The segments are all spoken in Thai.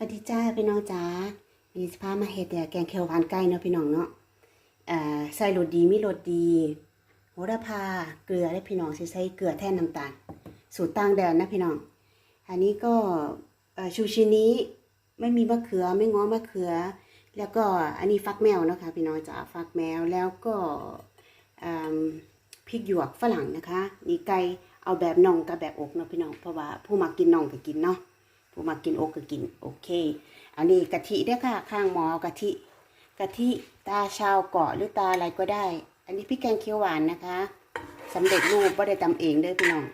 สวัสดีจ้าพี่น้องจ้ามีสภาพมาเฮ็ดเนี่แกงเขียวหวานไก่เนาะพี่น้องเนาะใส่รสดีมีรสดีโหระพาเกลือได้พี่น้องใส่เกลือแทนน้ำตาล สูตรต่างแดนนะพี่น้อง อันนี้ก็ชูชินี้ไม่มีมะเขือไม่ง้อมะเขือ แล้วก็อันนี้ฟักแมวนะคะพี่น้องจ้าฟักแมวแล้วก็พริกหยวกฝรั่งนะคะ นี่ไก่เอาแบบน่องกับแบบอกเนาะพี่น้องเพราะว่าผู้มักกินน่องก็กินเนาะ ผู้มากินโอกก็กินโอเค อันนี้กะทิเด้อค่ะ ข้างหมอกะทิกะทิตาชาวเกาะหรือตาอะไรก็ได้ อันนี้พริกแกงเขียวหวานนะคะสำเร็จรูปบ่ได้ตำเองเด้อพี่น้อง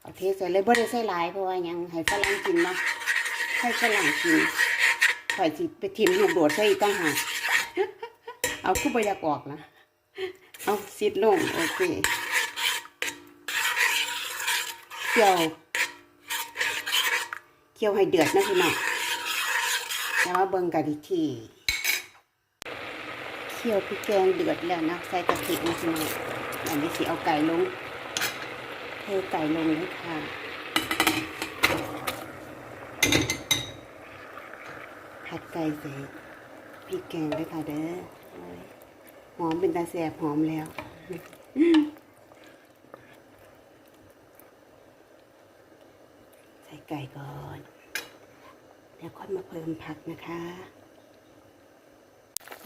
เอาเทใส่เลยบ่ได้ใส่หลายเพราะว่ายังให้ฝรั่งกินเนาะให้ฝรั่งกินข่อยสิไปทิมลูกโดดใส่อีกตั้งหากเอาคือบ่อยากออกนะ เอาซิดลง โอเคเกี่ยว คี่ยวให้เดือดนะพี่น้องแล้วมาเบิ่งกันอีกทีเคี่ยวพริกแกงเดือดแล้วนะใส่กะทินะพี่น้องอันนี้สิเอาไก่ลงเทไก่ลงเลยค่ะผัดไก่ใส่พริกแกงด้วยค่ะเด้อหอมเป็นตาแสบหอมแล้ว ใส่ ไก่ก่อน แล้วค่อยมาเพิ่มผักนะคะ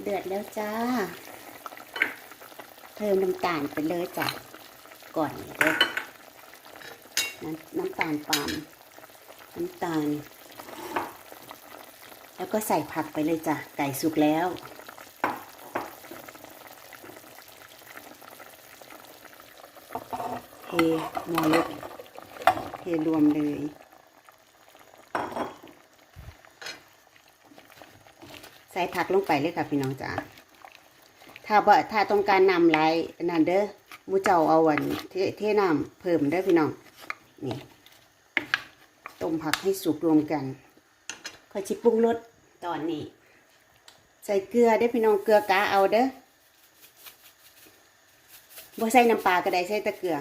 เดือดแล้วจ้า เพิ่มน้ำตาลไปเลยจ้ะก่อนเด้อน้ำน้ำตาลปาล์มน้ำตาล แล้วก็ใส่ผักไปเลยจ้ะไก่สุกแล้วเทหมอเล็กเทรวมเลย ใส่ผักลงไปเลยค่ะพี่น้องจ๋าถ้าบ่ถ้าต้องการนำไรนั่นเด้อมูเจ้าเอาวันเทเทน้ำเพิ่มเด้อพี่น้องนี่ต้มผักให้สุกรวมกันค่อยชิปรุงรสตอนนี้ ใส่เกลือเด้อพี่น้องเกลือกาเอาเด้อบ่ใส่น้ำปลาก็ได้ใส่ต่เกลือ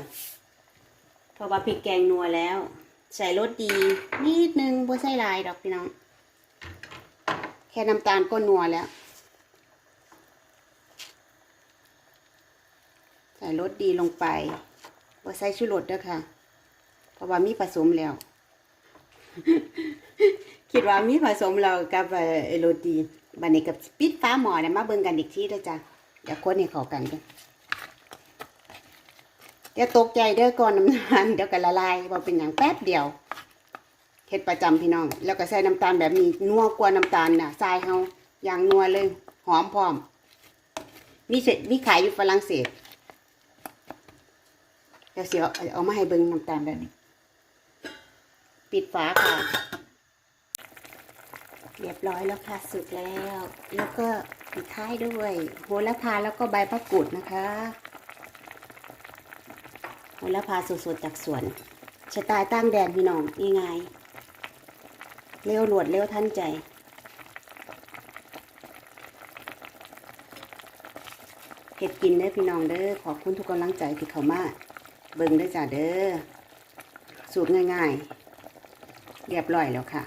เพราะว่าพริกแกงนัวแล้ว ใส่รสดีนิดนึงบ่ใส่ลายดอกพี่น้อง แค่น้ำตาลก็นัวแล้ว ใส่รสดีลงไปว่าใส่ชูรสเด้อค่ะ เพราะว่ามีผสมแล้ว คิดว่ามีผสมแล้วกับเอ่อรสดีบันนี้กับปิดฟ้าหมอนี่ยมาเบิ่งกันอีกทีเด้อจ้ะเดี๋ยวคนให้เข้ากันกันเดี๋ยวตกใจเด้อก่อนน้ำตาลเดี๋ยวก็ละลายว่าเป็นอย่างแป๊บเดียว เฮ็ดประจำพี่น้อง แล้วก็ใส่น้ำตาลแบบนี้นัวกว่าน้ำตาลน่ะทรายเฮาอย่างนัวเลยหอมพร้อม มีเสร็จมีขายอยู่ฝรั่งเศสเดี๋ยวเสียเอามาให้เบิ่งน้ำตาลแบบนี้ ปิดฝาค่ะ เรียบร้อยแล้วค่ะสุกแล้ว แล้วก็ปิดท้ายด้วย โหระพาแล้วก็ใบมะกรูดนะคะ โหระพาสดๆจากสวนสไตล์ตั้งแดนพี่น้องง่ายๆ เร็วหลวดเร็วทันใจ เห็ดกินเด้อพี่น้องเด้อขอบคุณทุกกำลังใจที่เขามาเบิ่งเด้จ้าเด้อสูตรง่ายๆ เรียบร้อยแล้วค่ะ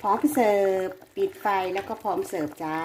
พร้อมเสิร์ฟ ปิดไฟแล้วก็พร้อมเสิร์ฟจ้า